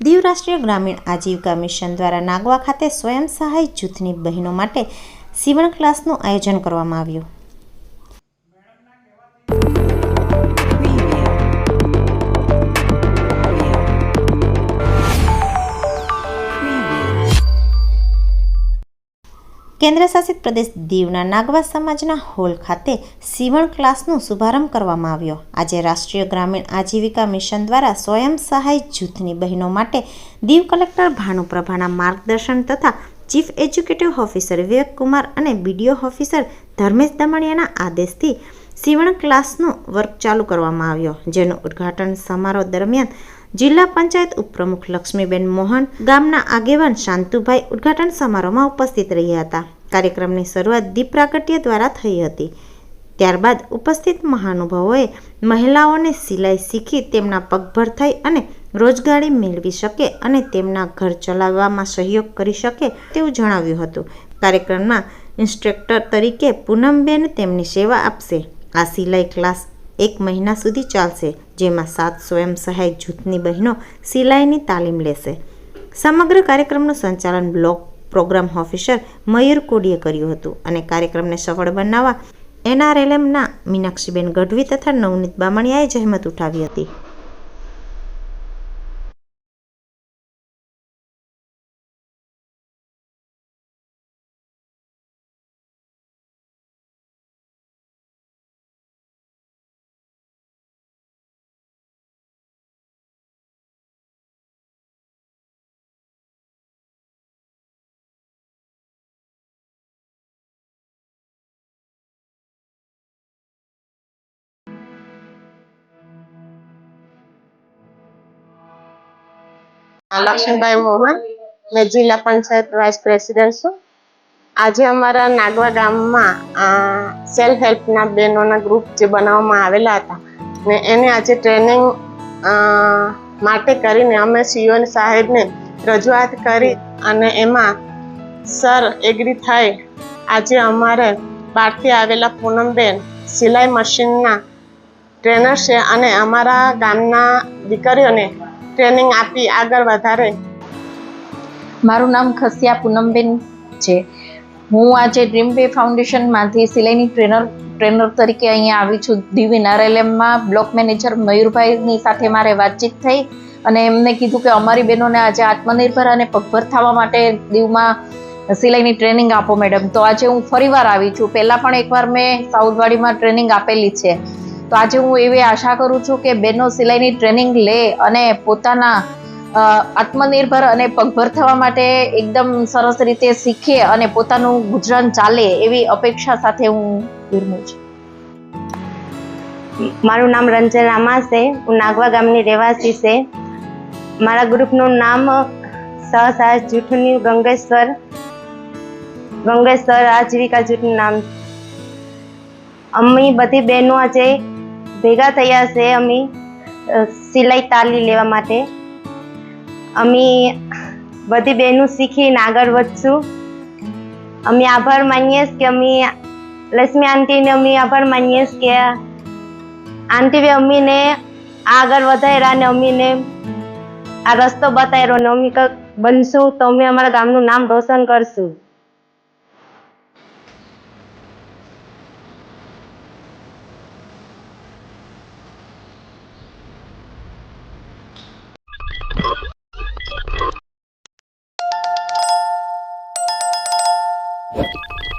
દીવ રાષ્ટ્રીય ગ્રામીણ આજીવિકા મિશન દ્વારા નાગવા ખાતે સ્વયં સહાય જૂથની બહેનો માટે સીવણ ક્લાસનું આયોજન કરવામાં આવ્યું. કેન્દ્રશાસિત પ્રદેશ દીવના નાગવા સમાજના હોલ ખાતે સીવણ ક્લાસનો શુભારંભ કરવામાં આવ્યો. આજે રાષ્ટ્રીય ગ્રામીણ આજીવિકા મિશન દ્વારા સ્વયં સહાય જૂથની બહેનો માટે દીવ કલેક્ટર ભાનુપ્રભાના માર્ગદર્શન તથા chief executive officer Vivek Kumar અને બીડીઓ ઓફિસર ધર્મેશ દમણિયાના આદેશથી સીવણ ક્લાસનો વર્ક ચાલુ કરવામાં આવ્યો, જેનું ઉદ્ઘાટન સમારોહ દરમિયાન જિલ્લા પંચાયત ઉપપ્રમુખ લક્ષ્મીબેન મોહન ગામના આગેવાન શાંતુભાઈ ઉદ્ઘાટન સમારોહમાં ઉપસ્થિત રહ્યા હતા. કાર્યક્રમની શરૂઆત દીપ પ્રાગટ્ય દ્વારા થઈ હતી. ત્યારબાદ ઉપસ્થિત મહાનુભાવોએ મહિલાઓને સિલાઈ શીખી તેમના પગભર થઈ અને રોજગારી મેળવી શકે અને તેમના ઘર ચલાવવામાં સહયોગ કરી શકે તેવું જણાવ્યું હતું. કાર્યક્રમમાં ઇન્સ્ટ્રક્ટર તરીકે પૂનમબેન તેમની સેવા આપશે. આ સિલાઈ ક્લાસ એક મહિના સુધી ચાલશે, જેમાં સાત સ્વયં સહાય જૂથની બહેનો સિલાઈની તાલીમ લેશે. સમગ્ર કાર્યક્રમનું સંચાલન બ્લોક પ્રોગ્રામ ઓફિસર મયુર કોડીએ કર્યું હતું અને કાર્યક્રમને સફળ બનાવવા એનઆરએલએમના મીનાક્ષીબેન ગઢવી તથા નવનીત બામણિયાએ જહેમત ઉઠાવી હતી. લક્ષ્મીભાઈ મોહન, મેં જિલ્લા પંચાયત વાઇસ પ્રેસિડેન્ટ છું. આજે અમારા નાગવા ગામમાં સેલ્ફ હેલ્પના બહેનોના ગ્રુપ જે બનાવવામાં આવેલા હતા. ને એને આજે ટ્રેનિંગ માટે કરીને અમે સીઓન સાહેબને રજૂઆત કરી અને એમાં સર એગ્રી થઈ આજે અમારે બહારથી આવેલા પૂનમબેન, સિલાઈ મશીનના ટ્રેનર છે અને અમારા ગામના દીકરીઓને ટ્રેનિંગ આપી આગળ વધારે? મારું નામ ખસિયા પૂનમબેન છે. હું આજે ડ્રીમ વે ફાઉન્ડેશનમાંથી સિલાઈની ટ્રેનર ટ્રેનર તરીકે અહીંયા આવી છું. દીવ નારેલેમમાં બ્લોક મેનેજર મયુરભાઈની સાથે મારે વાતચીત થઈ અને એમને કીધું કે અમારી બહેનોને આજે આત્મનિર્ભર અને પગભર થવા માટે દીવમાં સિલાઈની ટ્રેનિંગ આપો મેડમ. તો આજે હું ફરીવાર આવી છું. પહેલાં પણ એકવાર મેં સાઉથવાડીમાં ટ્રેનિંગ આપેલી છે. તો આજે હું એવી આશા કરું છું કે બહેનો સિલાઈની ટ્રેનિંગ લે અને પોતાના આત્મનિર્ભર અને પગભર થવા માટે એકદમ સરસ રીતે શીખે અને પોતાનું ગુજરાન ચાલે એવી અપેક્ષા સાથે હું વિરમું છું. મારું નામ રંજન રામા છે. હું નાગવા ગામની રહેવાસી છે. મારા ગ્રુપનું નામ સહસાહસ જૂથની ગંગેશ્વર ગંગેશ્વર આજીવિકા જૂથનું નામ અમે બધી બહેનો આજે ભેગા થયા છે અમે સિલાઈ તાલી લેવા માટે. અમે બધી બહેનો શીખીને આગળ વધશું. અમે આભાર માનીએ કે અમે, લક્ષ્મી આંટીને અમે આભાર માનીએ કે કે આંટીએ અમીને આગળ વધાર્યા અને અમીને આ રસ્તો બતાવ્યો અને અમે કંઈક બનશું તો અમે અમારા ગામનું નામ રોશન કરશું.